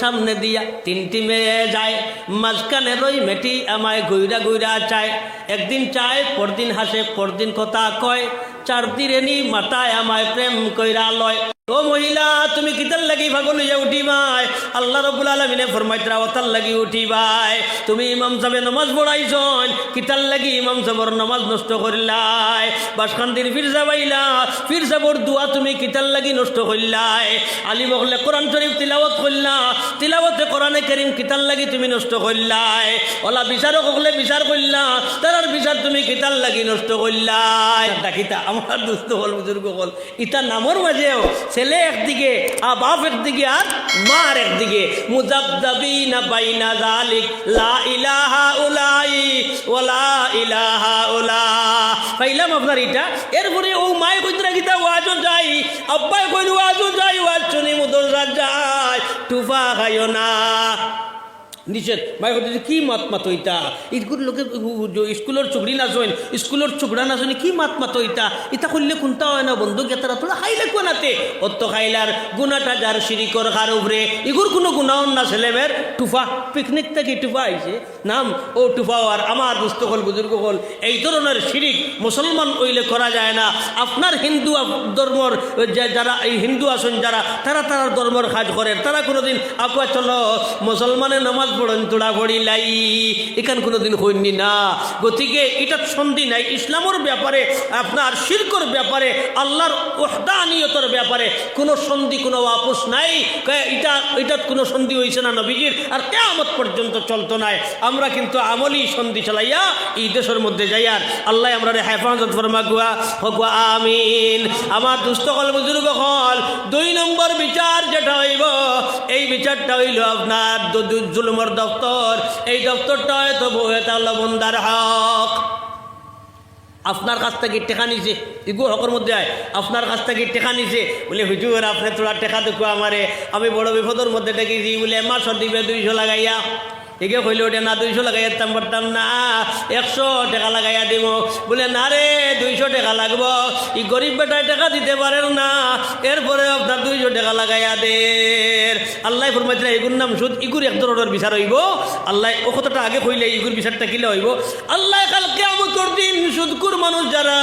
সামনে দিয়া তিনটি মেয়ে যায়। মাঝখানে রই মেটি আমায় গুইরা গুইরা চায়। একদিন চায়, পরদিন হাসে, পরদিন কথা কয়। চার দিনেনি মাথায় আমায় প্রেম কইরা লয়। ও মহিলা, তুমি কিতার লাগি ভাগল হইয়া উঠিবাই? আল্লাহ রবুল আলমিনে ফরমাইতরা ওতার লাগি উঠিবাই। তুমি ইমাম সাহেব নমাজ পড়াইছন কিতার লাগি ইমাম সাহেবর নমাজ নষ্ট করিলাই? বাসখান্দির ফির যাবাইলা ফির যাবর দোয়া তুমি কিতার লাগি নষ্ট করিলাই? আলী বকলে কোরআন শরীফ তিলাওয়াত করলা, তিলাওয়াতে কোরআনে করিম কিতার লাগি তুমি নষ্ট করলাই? ওলা বিচারক হকলে বিচার করলা, তার বিচার তুমি কিতার লাগি নষ্ট করলাই? ডাকিতা, আমার দুস্থ হল, বুজুর্গ হল, ইটা নামর মাঝেও ছেলে একদিকে আর বাপ একদিকে আর মার একদিকে মুজাবদাবি না বাইনা জালিক লা ইলাহা উলাই ওলা ইলাহা উলা। পাইলাম আপনার এটা? এরপরে ও মায় কইতরা গীতা ওয়াজও যাই আব্বাই কইল ওয়াজও যাই ওয়াজ শুনি মুদর যায় টুফা খাইও না। নিষেধ। মাই কথা কি মাত মাত হইতা ইগুর লোকে স্কুলের চুগড়ি নাচইন স্কুলের চুগড়া নাচনি কি মাত মাত ইতা করলে কোনটা হয় না, বন্ধু গেতারা তোরা খাইলে কোনাতে? অত খাইলার গুনাটা যার শিরিকর খার উপরে ইগুর কোনো গুণাও না ছেলেমের টুফা, পিকনিক থেকে টুফা আইছে। নাম ও টুফা আর আমার দুস্থ হল বুজুর্গ হল এই ধরনের শিরিক মুসলমান ওইলে করা যায় না। আপনার হিন্দু ধর্মর যারা এই হিন্দু আসন যারা তারা তারা ধর্মর কাজ করে তারা কোনোদিন আপুয়া চলো মুসলমানের নমাজ পড়েন তোড়া পড়ি লাই এখান কোনোদিন হইনি না। গতিকে এটা সন্ধি নাই। ইসলামের ব্যাপারে, আপনার শিরকর ব্যাপারে, আল্লাহর ওহদানিয়তর ব্যাপারে কোনো সন্ধি কোনো আপোষ নাই। এটা এটার কোনো সন্ধি হয়েছে না নবীজির। আর কেমত পর্যন্ত চলতো নাই। আমরা কিন্তু আমলি সন্ধি চালাইয়া এই দেশের মধ্যে যাই আর আল্লাহ আমরা হেফাজত ফরমা গুয়া হকুয়া আমিন। আমার দুস্থ কল বুজুর্গ হল, দুই নম্বর বিচার যেটা হইব, এই বিচারটা হইল আপনার দু- জুলুমর দপ্তর, এই দপ্তরটা হয়তো বউয়ে লবণ বন্দার হক। আপনার কাছ থেকে টেকা নিছে ইগু হকর মধ্যে আয়। আপনার কাছ থেকে টেকা নিছে, বলে, হুজুর, আপনি তোরা টেকা দেখো আমারে। আমি বড় বিপদের মধ্যে টেকেছি বলে, মাসর দিবে দুইশো লাগাইয়া। এগে কইলে, ওটা না, দুইশো লাগাইয়া তাম পারতাম না, একশো টাকা লাগাইয়া দিব বলে, না রে, দুইশো টাকা লাগবো। ই গরিব বেটায় টাকা দিতে পারেন না, এরপরে আপনার দুইশো টাকা লাগাইয়া দে আল্লাহ ফরমাইছে এগুর নাম সুদ, ইগুর এক ধরনের বিচার হইব। আল্লাহ, ও কথাটা আগে কইলে ইগুর বিচারটা কিলে হইব? আল্লাহ কালকে আমতর দিন সুদকুর মানুষ যারা,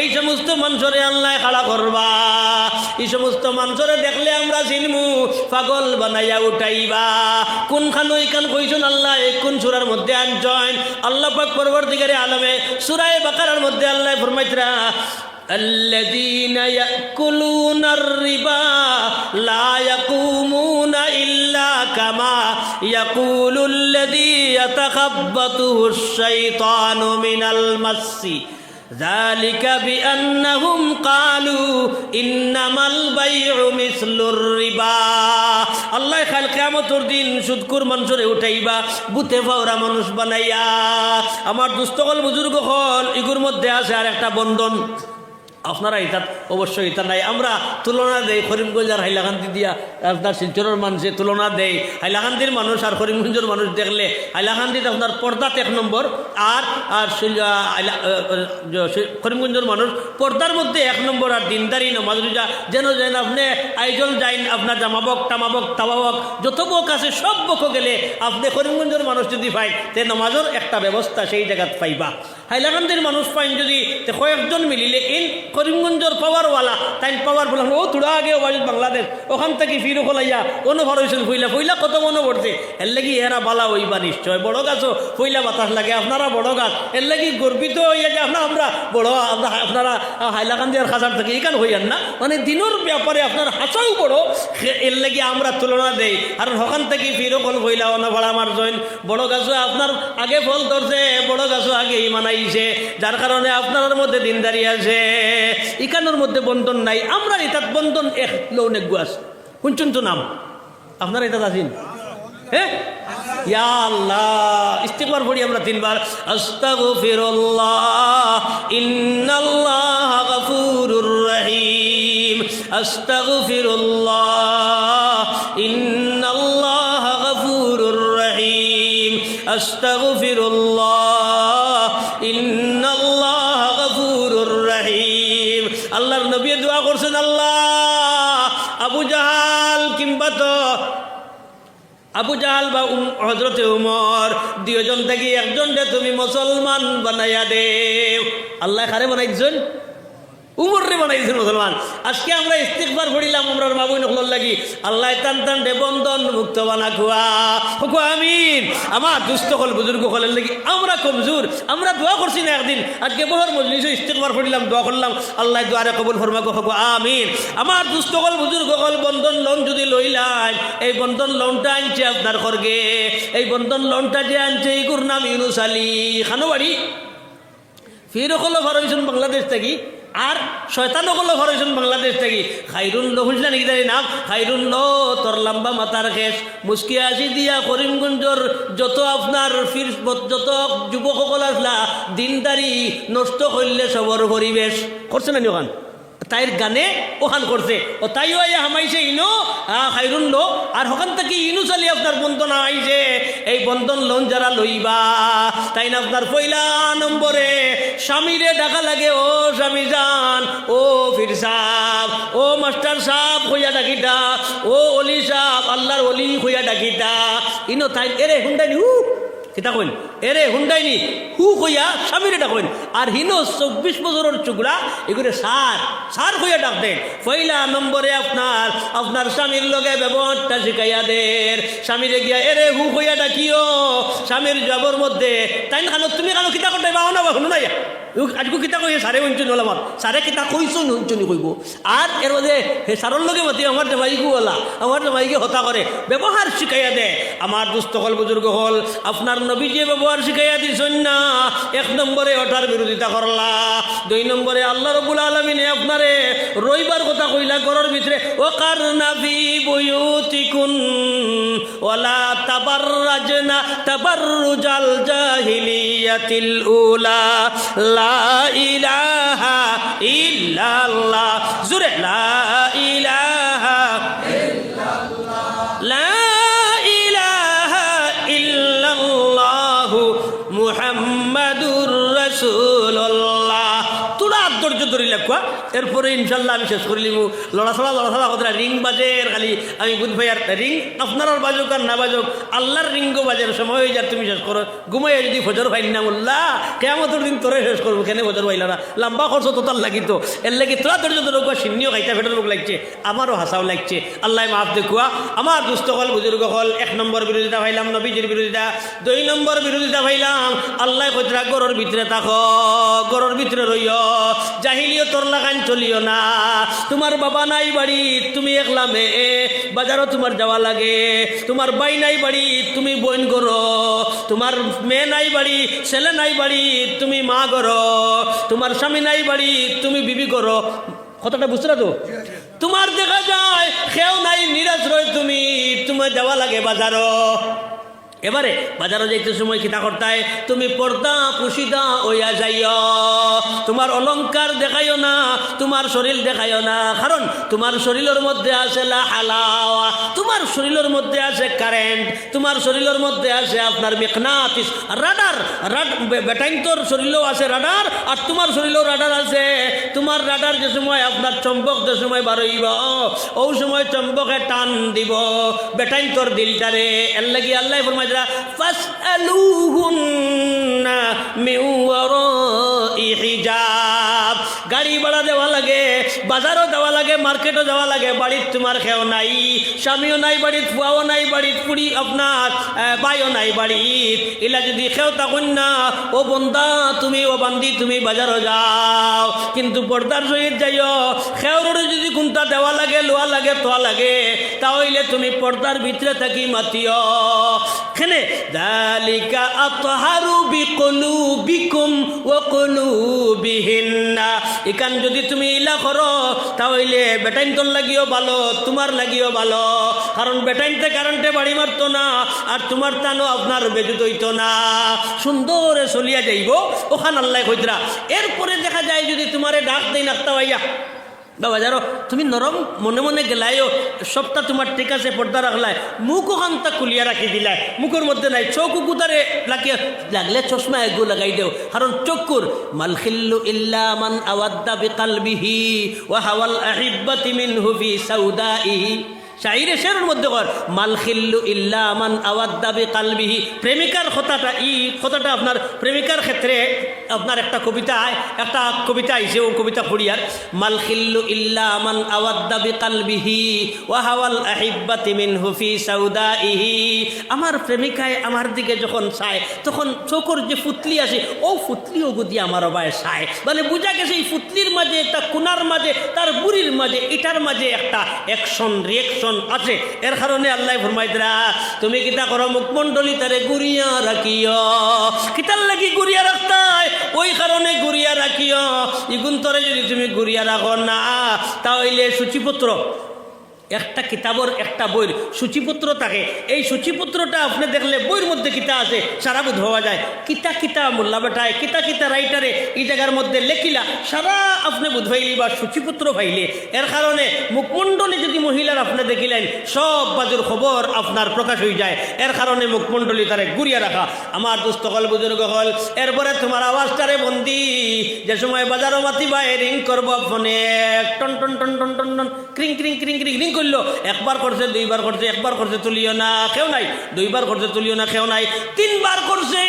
এই সমস্ত মানুষরে আল্লাহ খাড়া করবা। এই সমস্ত মানুষরে দেখলে আমরা চিনমু পাগল বানাইয়া উঠাইবা। কোনখান ওইখান কইছুন আল্লাহ এই কোন সুরার মধ্যে আনজয়েন আল্লাহ পাক পরবর্তীকারে আলমে সুরায় বাকারার মধ্যে আল্লাহ ফরমাইতরা الذين يأكلون الربا لا يقومون إلا كما يقول الذي يتخبطه الشيطان من المس ذلك بأنهم قالوا إنما البيع مثل الربا আল্লাহ খাল কেমতর দিন সুদকুর মানুষরে উঠাইবা বুতে ফাওরা মানুষ বানাইয়া আমার দুস্থকল বুজুর্গ হল ইগুর মধ্যে আছে আর একটা বন্ধন আপনারা ইতাত অবশ্যই ইতা নাই। আমরা তুলনা দেই করিমগঞ্জ আর হাইলাকান্দি দিয়া, আপনার শিলচরের মানুষে তুলনা দেই। হাইলাকান্দির মানুষ আর করিমগঞ্জের মানুষ দেখলে, হাইলাকান্দিতে আপনার পর্দাত এক নম্বর, আর আর করিমগঞ্জের মানুষ পর্দার মধ্যে এক নম্বর, আর দিনদারি নমাজ রোজা, যেন যেন আপনি আইজন যাইন, আপনার জামাবক টামাবক তামাবক যত বক আছে সব বক গেলে আপনি করিমগঞ্জের মানুষ যদি পাই তে নমাজের একটা ব্যবস্থা সেই জায়গাত পাইবা। হাইলাকান্দির মানুষ পাইন যদি কয়েকজন মিলিলে ইন করিমগঞ্জের পাওয়ারওয়ালা তাই পাওয়ার বলে ও তুড়া আগে ওবাজ বাংলাদেশ, ওখান থেকে ফিরো খোলাইয়া অনুভর হয়েছিল ফুইলা ফুইলা কত মনে পড়ছে? এর লাগি এরা বালা হইবা নিশ্চয়, বড় গাছও ফুইলা বাতাস লাগে, আপনারা বড় গাছ, এর লাগি গর্বিত হইয়া যে আপনার, আমরা বড় আপনারা হাইলাকান্দি আর খাসার থেকে এখান হইয়ান না মানে দিনের ব্যাপারে আপনার হাসাও বড় এর লাগি আমরা তুলনা দেই, আর ওখান থেকে ফিরো কল ফইলা অনভাড়া আমার জৈন, বড় গাছও আপনার আগে ফল ধরছে, বড় গাছও আগে মানাইছে, যার কারণে আপনার মধ্যে দিনদারি আছে। ইকানোর মধ্যে বন্ধন নাই, আমরা এটাত বন্ধন এক লৌনে গুয়াস। শুনছুন তো নাম? আপনার এটা আছেন? হ্যাঁ ইয়া আল্লাহ ইস্তিকবার আল্লাহর নবী দোয়া করছেন, আল্লাহ, আবু জাহাল কিংবা তো আবু জাহাল বা হজরতে উমর দুজন থেকে একজন তুমি মুসলমান বানাইয়া দে আল্লাহ খারে বানাইছেন? উমর বানাইছেন মুসলমান। আজকে আমরা ইস্তিকবার পড়িলাম আমরা বাবুই নকল লাগি। আল্লাহ টান টান দে বন্ধন মুক্ত বানা খুয়া। খুয়া আমিন। আমার দুস্থ হল বুজুর্গ হলের লাগি আমরা কমজোর, আমরা দোয়া করছি না একদিন। আজকে বহর মজলিসে ইস্তিকবার পড়িলাম, দোয়া করলাম। আল্লাহ দোয়ারে কবুল ফরমাগো হকু আমিন। আমার দুস্থ হল বুজুর্গ হল বন্ধন লোন যদি লইলাম এই বন্ধন লোনটা আনছে আপনার খরগে এই বন্ধন লোনটা যে আনছে এই গুর নাম ইউনুস আলী। খানো বাড়ি ফিরকল ফারমিশন বাংলাদেশ থেকে। আর শয়তানকল ফারমিশন বাংলাদেশ থেকে। খাইরুন শুনছিলেন নাকি জানি নাম খাইরুন তোর লম্বা মাথার খেস মুসকি আসি দিয়া করিমগঞ্জর যত আপনার ফির যত যুবকসকল আসলা, দিনদারি নষ্ট করলে সবর পরিবেশ। করছে না নি ওখান? তাইর গানে ওখান করছে ও আইয়া হামাইছে ইনো আহ, খাইরুন লো। আর ওখান থেকে ইনু চালি আপনার বন্ধন আইছে এই বন্ধন লোন যারা লইবা। তাই না আপনার পয়লা নম্বরে স্বামীরে ডাকা লাগে ও স্বামী যান ও ফির সাহ ও মাস্টার সাহ হইয়া ডাকিটা ও অলি সাহ আল্লাহর অলি হইয়া ডাকিটা ইনো তাই এরে হুন্ডানি হু কিতা কইন এরে হুন্ডাইনি, হু কইয়া স্বামীরে ডাকইন আর হিনো চব্বিশ বছরের চুগড়া এগুলো সার সার কইয়া ডাক দেন। পয়লা নম্বরে আপনার আপনার স্বামীর লগে ব্যবহারটা শিখাইয়া দেন। স্বামীরে গিয়া, এরে হু কইয়া ডাকিও। স্বামীর জবর মধ্যে তাই না কেন তুমি কেন কিতা করতে বাও না শুনো না আজকে কিতা কই সারে অঞ্চল ওলামার সারে কিতা কইছো অঞ্চলি কইব। আর এর মধ্যে সারর লগে মাতি আমার জামাইকু ওলা আমার জামাইকে হতা করে ব্যবহার শিখাইয়া দে। আমার দুস্থ হল বুজুর্গ হল। আপনার নবী যে ব্যবহার শিখাইয়া দিছেন না। এক নম্বরে ওটার বিরোধিতা করলা দুই নম্বরে আল্লাহ রবুল আলমিনে আপনারে রইবার কথা কইলা। ঘরের ভিতরে ও কার নাভি বয়ুতিকুন ওলা তাবার রাজনা তাবার রুজাল জাহিলিয়াতিল উলা। লা ইলাহা ইল্লাল্লাহ। জুরে লা লেখা এরপরে ইনশাল্লাহ আমি শেষ করে লিমু লড়াছড়া লড়াছড়া কথা, রিং বাজের খালি। আমি বুধ ভাইয়ার রিং আপনার বাজুক আর না বাজুক, আল্লাহর রিঙ্গ বাজের সময় হয়ে যার তুমি শেষ করো। ঘুমাইয়া যদি ফজর ভাই না বললা কেমতের দিন তোরে শেষ করব, কেন ফজর ভাইলা না? লম্বা খরচ তো তার লাগিত এর লাগি তোরা ধৈর্য ধরে সিন্নিও খাইতা ফেটের মুখ লাগছে, আমারও হাসাও লাগছে। আল্লাহ মাফ দেখুয়া আমার দুস্থ হল বুজুর্গ হল এক নম্বর বিরোধিতা ভাইলাম, নবীজির বিরোধিতা। দুই নম্বর বিরোধিতা ভাইলাম, আল্লাহ কইতরা গরর ভিতরে থাক, গরর ভিতরে রইয়। জাহিলিও তোর লাগান চলিও না। তোমার বাবা নাই বাড়ি, তুমি একলা মেয়ে, বাজারও তোমার যাওয়া লাগে। তোমার বাই নাই বাড়ি, তুমি বোন করো তোমার মেয়ে নাই বাড়ি, ছেলে নাই বাড়ি, তুমি মা করো তোমার স্বামী নাই বাড়ি, তুমি বিবি করো কতটা বুঝতে তো? তোমার দেখা যায় খেও নাই, নিরাশ রয় তুমি, তোমার যাওয়া লাগে বাজারও। এবারে বাজারে যাইতে সময় কিতা করতায়, তুমি পর্দা পুষিদা ওইয়া যাইও তোমার অলংকার দেখাইও না, তোমার শরীর দেখাইও না। কারণ তোমার শরীরের মধ্যে আছে হালাওয়া, তোমার শরীরের মধ্যে আছে কারেন্ট, তোমার শরীরের মধ্যে আছে আপনার মেকনাতিস রাডার, রাড তোর শরীরেও আছে রাডার, আর তোমার শরীরেও রাডার আছে। তোমার রাডার যে সময় আপনার চম্পক যে সময় বারইব ও সময় চম্পকে টান দিব। বেটাইন দিলটারে এর লাগি আল্লাহ ফরমাই দিলা, ফাসআলুহুন্না মিন ওয়ারাই হিজাব গাড়ি ভাড়া দেওয়া লাগে, বাজারও দেওয়া লাগে, মার্কেটও যাওয়া লাগে, বাড়ির তোমার খেও নাই, স্বামীও নাই বাড়িত ফুয়াও নাই বাড়িত পুরি আপনার বাইও নাই বাড়িত এলা যদি খেও তখন না, ও বন্দা, তুমি, ও বান্দি, তুমি বাজারও যাও। কিন্তু পর্দার সহিত যাইও, খেওরের যদি কোনটা দেওয়া লাগে, লোয়া লাগে তোয়া লাগে তাহলে তুমি পর্দার ভিতরে থাকি মাতিও। খেনে, দালিকা আতহারু বিকুলুবিকুম ওয়া ইকান যদি তুমি ইলা করো তাহলে বেটাইন তোর লাগিও ভালো, তোমার লাগিও ভালো। কারণ বেটাইনতে কারেন্টে বাড়ি মারতো না, আর তোমার তানো আপনার বেজুত হইতো না। সুন্দরে চলিয়া যাইব। ওখান আল্লাহ কইতরা, এরপরে দেখা যায় যদি তোমারে ডাক দেই নাকতা ভাইয়া। বাবা, জানো, তুমি নরম মনে মনে গেলায়ও সবটা তোমার ঠিক আছে, পর্দা রাখলায় মুখ ওখানটা খুলিয়া রাখি দিলায় মুখের মধ্যে নাই চোখ উকুতারে লাগিয়ে, লাগলে চশমা এগু লাগাই দেও। কারণ চক্ষুর মালখিল্লু ইল্লা মান আওয়াদ্দা বিকালবিহি ওয়া হাওয়াল আহিব্বাতি মিনহু ফি শাহিরে শেরের মধ্যে কর, মাল খিল্লু ইল্লা মান আওয়াদ্দাবি কালবিহি প্রেমিকার কথাটা ই, কথাটা আপনার প্রেমিকার ক্ষেত্রে আপনার একটা কবিতায় একটা কবিতা আইছে, ও কবিতা পড়িয়ার মাল খিল্লু ইল্লা মান আওয়াদ্দাবি কালবিহি ওয়াহাওয়াল আহিব্বাতি মিনহু ফি সাউদাইহি। আমার প্রেমিকায় আমার দিকে যখন চায়, তখন চোখর যে ফুতলি আছে ও ফুতলিও গুদি আমার অবায় চায়। মানে বুঝা গেছে এই ফুতলির মাঝে, একটা কুনার মাঝে, তার বুড়ির মাঝে, এটার মাঝে একটা অ্যাকশন রিয়েকশন আছে। এর কারণে আল্লাহ ফরমাইতরা তুমি কিতা করো, মুখমণ্ডলী তারে গুড়িয়া রাখিও কিতার লাগি গুড়িয়া রাখতাই ওই কারণে গুড়িয়া রাখিও ইগুন তরে যদি তুমি গুড়িয়া রাখো না, তাহলে সূচিপত্র একটা কিতাবর, একটা বইয়ের সূচিপত্র থাকে। এই সূচিপত্রটা আপনি দেখলে বইয়ের মধ্যে কিতা আছে, সারা বুধ হওয়া যায়। কিতা কিতা মোল্লা বেটায়, কিতা কিতা রাইটারে এই জায়গার মধ্যে লেখিলা, সারা আপনি বুধ ভাইলি বা সূচিপত্র ভাইলে এর কারণে মুখমণ্ডলী যদি মহিলার আপনি দেখিলেন, সব বাজুর খবর আপনার প্রকাশ হয়ে যায়। এর কারণে মুখমণ্ডলী তারে গুড়িয়ে রাখা। আমার দুস্থ হল বুজুর্গ হল এরপরে তোমার আওয়াজটারে বন্দি। যে সময় বাজারও মাতি বা রিং করব ফোনে। টন টন টন টন টন টন। ক্রিং ক্রিং ক্রিং ক্রিং। করল, একবার করছে, দুইবার করছে, একবার করছে, তুলিও না, খেও নাই। দুইবার করছে, তুলিও না, খেও নাই। তিনবার করছে।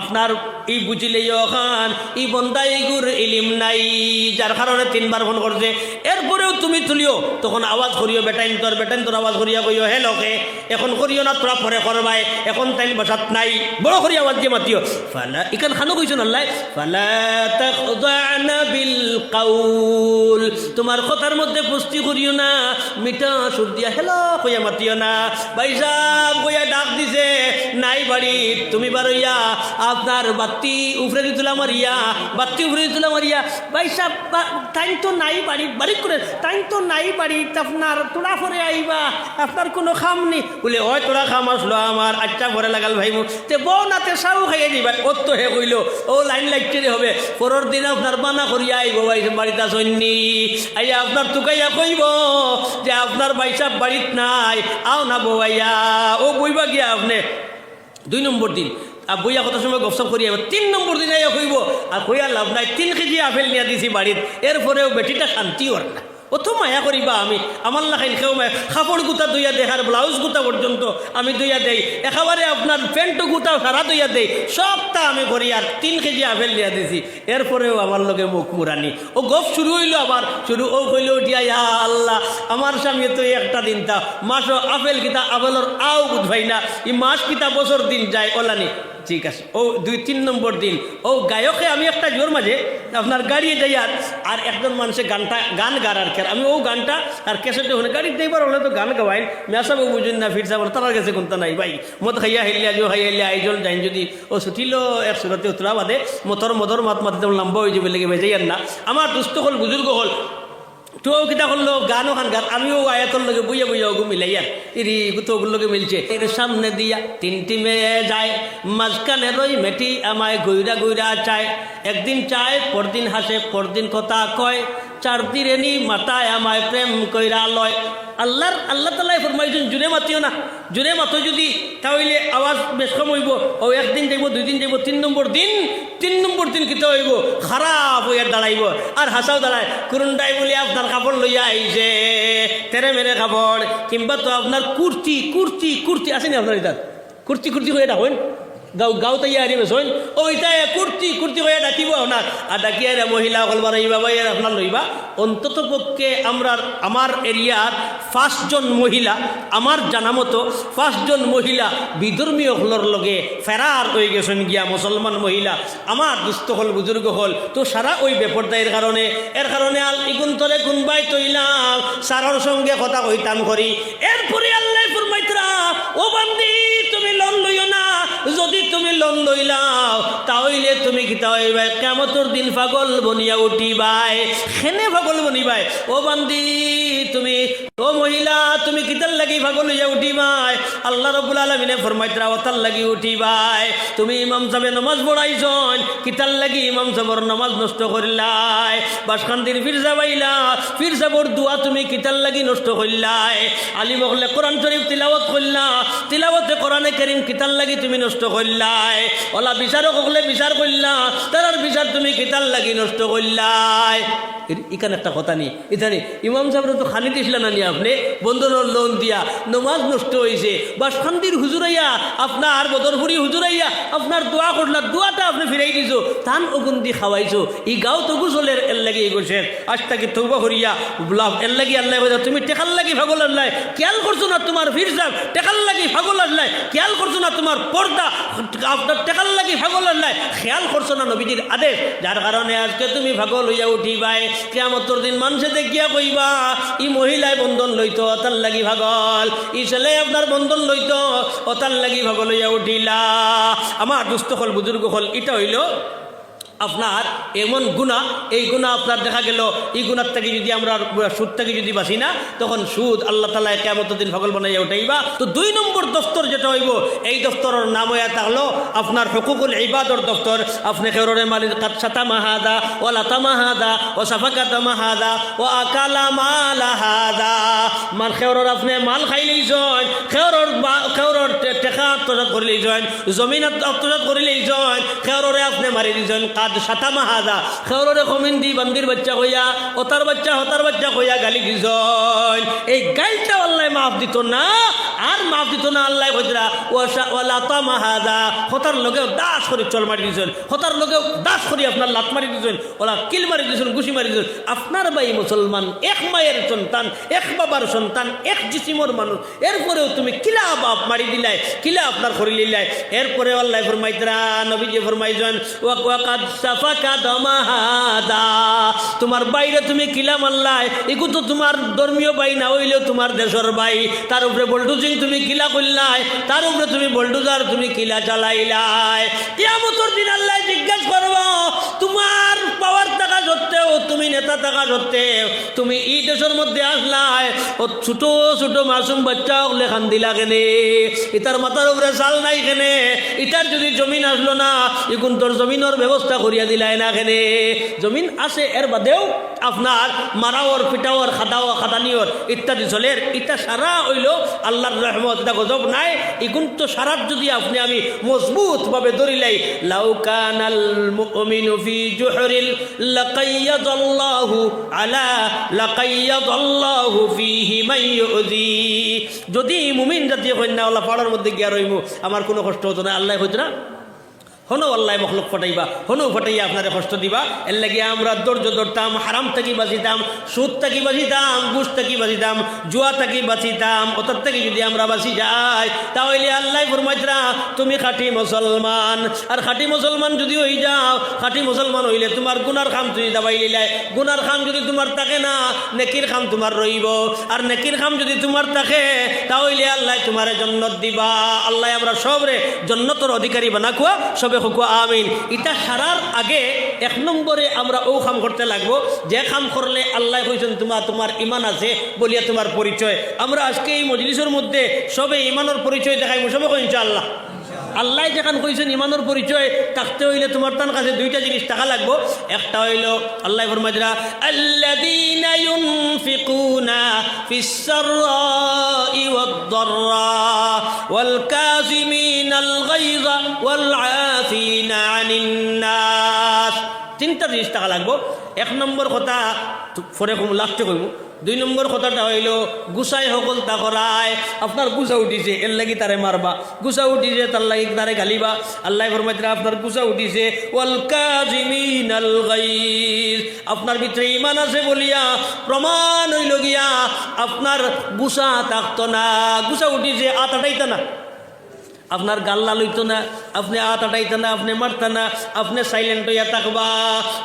আপনার ই বুঝিলে খান ই বন্দা এইগুর ইলিম নাই, যার কারণে তিনবার ফোন করছে। এরপরেও তুমি তুলিও, তখন আওয়াজ করিও, বেটাইন তোর বেটাইন তোর আওয়াজ করিয়া কইও, হে লোকে, এখন করিও না, তোরা পরে করবাই, এখন তাই বসাত নাই। বড় করি আওয়াজ দিয়ে মাতিও, ফালা ইকান খানো কইছো আল্লাহ? ফালা তাখদানা বিল কাউল। তোমার কথার মধ্যে পুষ্টি করিও না, মিঠা সুর দিয়া হেলো কইয়া মাতিও না। ভাই সাহেব কইয়া ডাক দিছে, নাই বাড়ি, তুমি বারইয়া আপনার বাত্তি উফরে দিতুলা মারিয়া বাত্তি উফরে দিতুলা মারিয়া। ভাই সাহেব টাইম তো নাই বাড়ি বাড়ি করে টাইম তো নাই বাড়ি আপনার তোরা পরে আইবা, আপনার কোনো খাম নেই। বলে, ওই তোরা খাম আসলো আমার আচ্ছা ভরে লাগাল ভাই মুখ তে বউ নাতে সাউ খাইয়ে দিবা ওর তো হে কইলো, ও লাইন লাগছে হবে, পরের দিন আপনার বানা করিয়া আইব ভাই বাড়িতে সৈনি আইয়া আপনার তুকাইয়া কইব যে, আপনার বাইসাব বাড়িত নাই, আও না বউ আইয়া। ও বইবা গিয়া আপনি, দুই নম্বর দিন আর বইয়া কত সময় গপসপ করি আবার তিন নম্বর দিন কইব, আর কইয়া লাভ নাই, তিন কেজি আপেল নিয়ে দিছি বাড়িত। এরপরেও বেটিটা শান্তি ওর না। অত মায়া করিবা আমি, আমার লাখাইন খেও মায়া। কাপড় গুতা দইয়া দেয় ব্লাউজ গুতা পর্যন্ত আমি দইয়া দেই। একেবারে আপনার প্যান্ট গুতা সারা দইয়া দেই। সবটা আমি করি আর তিন কেজি আপেল দিয়া দিছি। এরপরেও আমার লগে মুখ মুরানি। ও গপ শুরু হইল আবার। শুরু ও কইল উঠিয়া ইয়া আল্লাহ, আমার স্বামী তো একটা দিন তা মাসও আপেল কিতা আপেলর আও বুঝবাই না। ই মাস কিতা বছর দিন যায়, ওলানি। ঠিক আছে। ও দুই তিন নম্বর দিন। ও গায়কে আমি একটা জোর মাঝে আপনার গাড়িয়ে যাই আর আর একজন মানুষে গানটা, গান গার খের। আমি ও গানটা আর কেসেটে হলে গাড়ি দেবার হলে তো গান গাওয়াইন মেসাবো বুঝুন না ফির সাবর তার কাছে কোনটা নাই ভাই। মত খাইয়া হেলিয়া, জো খাইয়া হেলিয়া আইজল যাইন যদি ও ছুটিল এক সুরতে উতরা বাদে মতর মদর মাত মাতে তেমন লম্বা হয়ে যাবে লেগে বেজাইয়ার না। আমার দুস্থ হল, বুজুর্গ হল তো কিতা করল? গানও খান গান। আমিও আয়াতর লগে বইয়া বইয়া ওগু মিলাইয়ার ইরি গুতোগুর লগে মিলছে। এর সামনে দিয়া তিনটি মেয়ে যায়, মাঝখানে রই মেটি আমায় গইরা গইরা চায়। একদিন চায়, পরদিন হাসে, পরদিন কথা কয়। চার দিনেনি মাথায় আমায় প্রেম কইরা লয়। আল্লাহর, আল্লাহ তাল্লাহ ফরমাইছেন জুড়ে মাতিও না। জুড়ে মাতো যদি, তাহলে আওয়াজ বেশ কম হইব। ও একদিন যাইব দুই দিন যাইব, তিন নম্বর দিন, তিন নম্বর দিন কিতে হইব? খারাপ হইয়া দাঁড়াইব। আর হাসাও দাঁড়ায়, কুরুন্ডাই বলে আপনার কাপড় লইয়া আইছে, তেরে মেরে কাপড়। কিংবা তো আপনার কুর্তি কুর্তি কুর্তি আসেনি আপনার এটা কুর্তি কুর্তি হয়ে ডাকেন গাঁও গাঁও তাই আরি বেসন ওইটাই কুর্তি কুর্তি হয়ে ডাকিব আপনার। আর ডাকিয়ে রে মহিলা অকল বানাইবা বা আপনার লইবা। অন্তত পক্ষে আমরা আমার এরিয়ার পাঁচজন মহিলা আমার জানা মতো পাঁচজন মহিলা বিধর্মী হলর লগে ফেরার হয়ে গেছেন গিয়া মুসলমান মহিলা। আমার দুস্থ হল, বুজুর্গ হল। তো সারা ওই বেপরদায়ের কারণে, এর কারণে আল ইগুন তলে গুনবাই তৈলাম সারর সঙ্গে কথা কইতাম করি। এরপরে আল্লাহ ফুরমাইত্রা ও বান্দি যদি তুমি লোন লইলাও তাহলে তুমি কি তাইবাই কেমতর দিন পাগল বনিয়া উঠিবাই খেনে পাগল বনিবাই ও বান্দি, তুমি, ও মহিলা, তুমি কিতার লাগি পাগল হইয়া উঠিবাই আল্লাহ রবুল আলমিনে ফরমাইতরা ওতার লাগি উঠিবাই তুমি ইমাম সাহেব নমাজ পড়াইছন কিতার লাগি ইমাম সাহেবর নমাজ নষ্ট করিলাই বাসখান্দির ফির যাবাইলা ফির যাবর দোয়া তুমি কিতার লাগি নষ্ট করলাই আলী মহলে কোরআন শরীফ তিলাওয়াত করলা তিলাবতে কোরআনে করিম কিতাল লাগি তুমি নষ্ট করলাই। ওলা বিচারক হলে বিচার করলা তার বিচার তুমি কেতাল লাগি নষ্ট করলাই। ইখানে একটা কথা নেই। ইথানি ইমাম সাহেব তো খানি দিয়েছিলেন না নি আপনি বন্ধনের লোন দিয়া নমাজ নষ্ট হয়েছে বা শান্তির হুজুরাইয়া, আপনার বদরপুরি হুজুরাইয়া, আপনার দোয়া করলা, দোয়াটা আপনি ফিরাই দিছো তান ওগুন দি খাওয়াইছো ই গাও তো গুসলের এর লাগি গেছে আজ তাকে তৌবা করিয়া লাভ এর লাগি আল্লাহ তুমি টেকাল লাগি ফাগল আল্লাহ খেয়াল করছ না তোমার ফির সাহেব টেকাল লাগি ফাগল আল্লাহ খেয়াল করছ না তোমার পর্দা, আপনার টেকাল লাগি ফাগল আল্লাহ খেয়াল করছ না নবীজির আদেশ, যার কারণে আজকে তুমি ফাগল হইয়া উঠিবাই। কেমতর দিন মানুষে দেখিয়া কইবা, ই মহিলায় বন্ধন লইত অতার লাগি ভাগল। ই ছেলে আপনার বন্ধন লইত অতার লাগি ভাগল হইয়া উঠিলা। আমার দুস্থ হল বুজুর্গ হল এটা হইল আপনার এমন গুণা এই গুণা আপনার দেখা গেল, এই গুণার থেকে যদি আমরা সুদ থেকে যদি বাঁচি না, তখন সুদ আল্লাহ তালা কেমত দিন ফগল বানাইয়া উঠাইবা। তো দুই নম্বর দফতর যেটা হইব, এই দফতরের নাম হইয়া হলো আপনার হকুকুল ইবাদর দফতর। আপনি খেররে মালিক কাতসাতা মাহাদা ও লাতা মাহাদা ও সাফাকাতা মাহাদা ও আকালা মালাহাদা মান খেরর আপনি মাল খাই লইছেন খেরর খেরর টেকা আত্মসাত করে লইছেন জমিন আত্মসাত করে লইছেন খেররে আপনি মারি দিছেন কাদ সাতা মাহাদা খেওরে কমিন দি বান্দির বাচ্চা কইয়া ওতার বাচ্চা হতার বাচ্চা কইয়া গালি দিছেন এই গাইলটা আল্লাহ মাফ দিত না আর মাফ দিত না আল্লাহ কইতরা ও লাতা মাহাদা হতার লগেও দাস করে চল মারি দিছেন হতার লগেও দাস করে আপনার লাত মারি দিছেন ওলা কিল মারি দিছেন ঘুষি মারি দিছেন আপনার ভাই মুসলমান, এক মায়ের সন্তান, এক বাবার সন্তান, এক জিসিমর মানুষ। এরপরেও তুমি কিলা বাপ মারি দিলাই, কিলা আপনার করি লিলাই এরপরে আল্লাহ ফরমাইতরা, নবীজি ফরমাইছেন তোমার বাইরে তুমি কিলা মারলাই এগু তো তোমার ধর্মীয় বাই না হইলেও তোমার দেশের বাই। তার উপরে বল্টুজিং তুমি কিলা করলাই তার উপরে তুমি বল্টুজার তুমি কিলা চালাইলাই কেয়ামতর দিন আল্লাহ জিজ্ঞাসা করব, তোমার পাওয়ার সত্ত্বেও তুমি নেতা থাকা সত্ত্বেও তুমি এই দেশের মধ্যে আসলাই, ও ছোট ছোট মাসুম বাচ্চা হলে দিলা কেনে ইতার মাথার উপরে চাল নাই কেনে, ইতার যদি জমিন আসলো না এখন তোর জমিনের ব্যবস্থা করিয়া দিলাই না কেনে। জমিন আছে, এর বাদেও আপনার মারাওর পিটাওর খাদাও খাদানিওর ইত্যাদি চলের ইটা সারা হইল আল্লাহর রহমত। এটা গজব নাই এগুন তো সারার যদি আপনি আমি মজবুত ভাবে ধরিলাই লাউকানাল মুমিনু ফি জুহরিল লাকাইয়াদাল্লাহু আলা الله فيه من يؤذي যদি মুমিন জাতীয় কন্যা আল্লাহ পাড়ার মধ্যে গিয়া রইমু, আমার কোনো কষ্ট হতো না, আল্লাহ হইতো না। হনো আল্লাহ মখলুক ফটাইবা, হনো ফটাইয়া আপনারে কষ্ট দিবা। এর লাগে আমরা ধৈর্য ধরতাম, হারাম থাকি বাঁচিতাম, সুদ থাকি বাঁচিতাম, ঘুষ থাকি বাঁচিতাম, জুয়া থাকি বাঁচিতাম ওটার থেকে যদি আমরা বাঁচি যাই, তাহলে আল্লাহ ফরমাইতরা, তুমি খাঁটি মুসলমান। আর খাঁটি মুসলমান যদি হয়ে যাও, খাঁটি মুসলমান হইলে তোমার গুনার খাম তুমি দাবাই লিলাই। গুনার খাম যদি তোমার থাকে না, নেকির খাম তোমার রইব। আর নেকির খাম যদি তোমার থাকে, তাহলে আল্লাহ তোমার জন্নত দিবা। আল্লাহ আমরা সবরে জন্নতর অধিকারী বানাকুয়া, সবে হুকুয়া আমিন। ইটা সারার আগে এক নম্বরে আমরা ও খাম করতে লাগবো। যে খাম করলে আল্লাহ কইছেন তোমার তোমার ইমান আছে বলিয়া তোমার পরিচয়। আমরা আজকে এই মজলিসের মধ্যে সবে ইমানের পরিচয় দেখাই সবে কইছে আল্লাহ যেখান কইছেন ইমানের পরিচয় থাকতে হইলে তোমার তার কাছে দুইটা জিনিস টাকা লাগবো। একটা হইল, আল্লাহ ফরমাজরা আল্লাযীনা ইউনফিকুনা ফিস সাররাই ওয়াদ-দাররা ওয়াল কাযিমিনাল গায়যা ওয়াল আফিনা আনিন নাস তিনটা জিনিস টাকা লাগবো। এক নম্বর কথা পরে লাস্টে কইব দুই নম্বর কথাটা হইল, গুসাই সকল তা করায়। আপনার গুসা উঠিছে, এর লাগি তারে মারবা। গুসা উঠিছে, তার লাগি তারে গালিবা। আল্লাহ ফরমাইতরা আপনার গুসা উঠিছে আপনার ভিতরে ইমান আছে বলিয়া প্রমাণ হইল গিয়া, আপনার গুসা থাকতো না। গুসা উঠিছে, আতাটাইতা না। আপনার গাল্লা লইতো না, আপনি আত আটাইতো না, আপনি মারত না, আপনি সাইলেন্ট হইয়া থাকবা।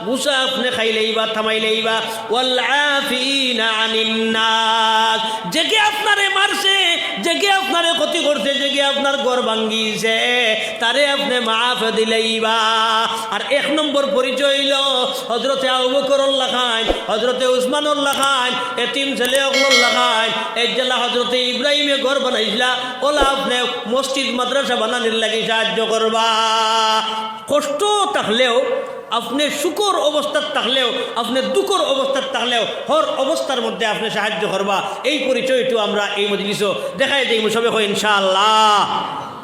গুসা আপনি খাইলেইবা, থামাইলেইবা। ওয়াল আফিনা আনিন নাস। জেগে আপনারে মারছে জেগে আপনারে ক্ষতি করছে জেগে আপনার ঘর ভাঙ্গিছে, তারে আপনি মাফ দিলেইবা। আর এক নম্বর পরিচয় হইল হজরতে আবুবকরুল্লাহ খান হজরতে উসমানুল্লাহ খান, এতিম ছেলে অগলুল্লাহ খান। এই জেলা হজরতে ইব্রাহিমে ঘর বানাইছিলা, ওলা আপনি মসজিদ মাদ্রাসা মাদ্রাসা বানানির লাগে সাহায্য করবা। কষ্ট থাকলেও, আপনি সুখর অবস্থার থাকলেও, আপনি দুঃখর অবস্থার থাকলেও, হর অবস্থার মধ্যে আপনি সাহায্য করবা। এই পরিচয়টু আমরা এই মজলিসও দেখাই দিই সবে হয় ইনশাআল্লাহ।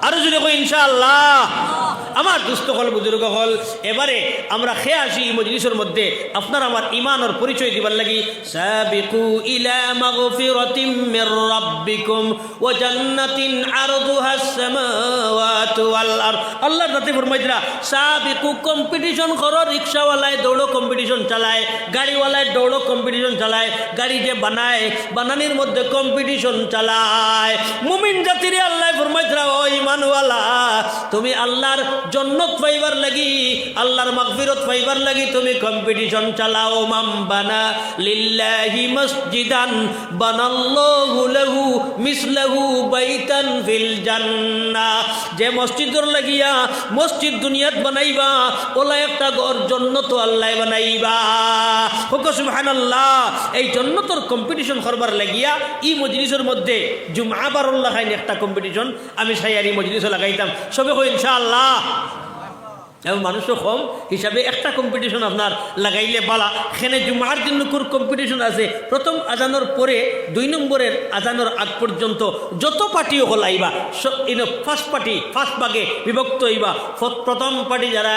আরও যদি কই, ইনশাআল্লাহ। আমার দুস্থ হল বুজুর্গ হল। এবারে আমরা খেয়ে আসি মজলিসের মধ্যে। আপনার আমার ইমানের পরিচয় দিবার লাগি। সাবিকু ইলা মাগফিরাতিম মির রাব্বিকুম ওয়া জান্নাতিন আরদুহা সামাওয়াতু ওয়াল আরদ। ফরমাইতরা সাবিকু কম্পিটিশন করো রিকশাওয়ালায় দৌড়ো কম্পিটিশন চালায়, গাড়িওয়ালায় দৌড়ো কম্পিটিশন চালায়, গাড়ি যে বানায়, বানানির মধ্যে কম্পিটিশন চালায়। মুমিন জাতিরে আল্লাহ ফরমাইতরা ও ইমানওয়ালা, তুমি আল্লাহর জন্নত পাইবার লাগি, আল্লাহর পাইবার লাগি তুমি কম্পিটিশন চালাও মাম বানা লিল্লাহি মসজিদান, বানাল্লাহু লাহু মিসলাহু বাইতান ফিল জান্নাহ। যে মসজিদর লাগিয়া মসজিদ দুনিয়াত বানাইবা, ওলা একটা ঘর জন্নত আল্লাহ বানাইবা। হুক, সুবহানাল্লাহ, এই জন্নতর কম্পিটিশন করবার লাগিয়া ই মজলিসের মধ্যে জুমা বারুল্লাহ খাইন একটা কম্পিটিশন আমি সাইয়ারি মজলিসও লাগাইতাম। সবে কই, ইনশাআল্লাহ। এবং মানুষও কম হিসাবে একটা কম্পিটিশন আপনার লাগাইলে বালা। সেখানে জুমার দিন নুকুর কম্পিটিশন আছে। প্রথম আজানোর পরে দুই নম্বরের আজানোর আগ পর্যন্ত যত পার্টিও হল আইবা ফার্স্ট পার্টি ফার্স্ট ভাগে বিভক্ত হইবা। প্রথম পার্টি যারা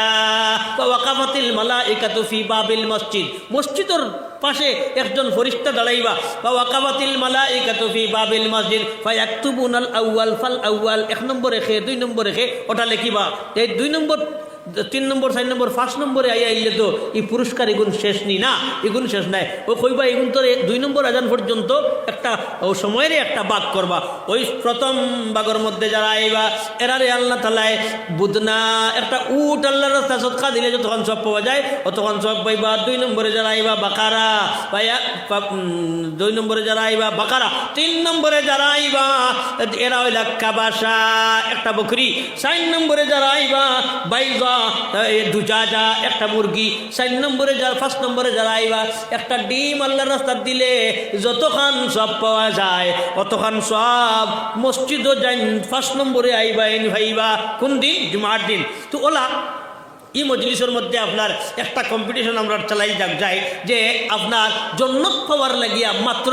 ওয়াকাফাতিল মালা একাতফি বাবিল মসজিদ। মসজিদর পাশে একজন ফরিস্তা দাঁড়াইবা। বা ওয়াকাবাতিল মালা একাতফি বাবিল মসজিদ ফায়াক্তুবুন আল আউয়াল, ফাল আউয়াল, এক নম্বর রেখে দুই নম্বর রেখে ওটা লিখিবা। এই দুই নম্বর তিন নম্বর, চার নম্বর, পাঁচ নম্বরে আইয়া আইলে তো এই পুরস্কার এগুন শেষ নি না, এগুন শেষ নাই। ও কইবা, এগুন তোর দুই নম্বর আজান পর্যন্ত একটা, ও সময়ের একটা বাক করবা। ওই প্রথম বাগর মধ্যে যারা আইবা এরারে আল্লাহ তালায় বুদনা একটা উট আল্লাহ রাস্তা সৎকা দিলে যতক্ষণ সব পাওয়া যায়, অতক্ষণ সব পাইবা। দুই নম্বরে যারা আইবা, বাকারা, পাইয়া দুই নম্বরে যারা আইবা, বাকারা, তিন নম্বরে যারা আইবা, এরা হইলা কাবাসা, একটা বকরি। চার নম্বরে যারা আইবা, বাইজা দুজা যা একটা মুরগি, চার নম্বরে যারা ফার্স্ট নম্বরে যারা আইবা, একটা ডিম আল্লাহর রাস্তার দিলে যতখান সব পাওয়া যায়, অতখান সব মসজিদও যাই ফার্স্ট নম্বরে আইবা এন ভাইবা। কোন দিন? জুমার দিন। তো ওলা, এই মজলিসের মধ্যে আপনার একটা কম্পিটিশন আমরা চালাই যাক, যাই, যে আপনার জন্নত পাওয়ার লাগিয়া মাত্র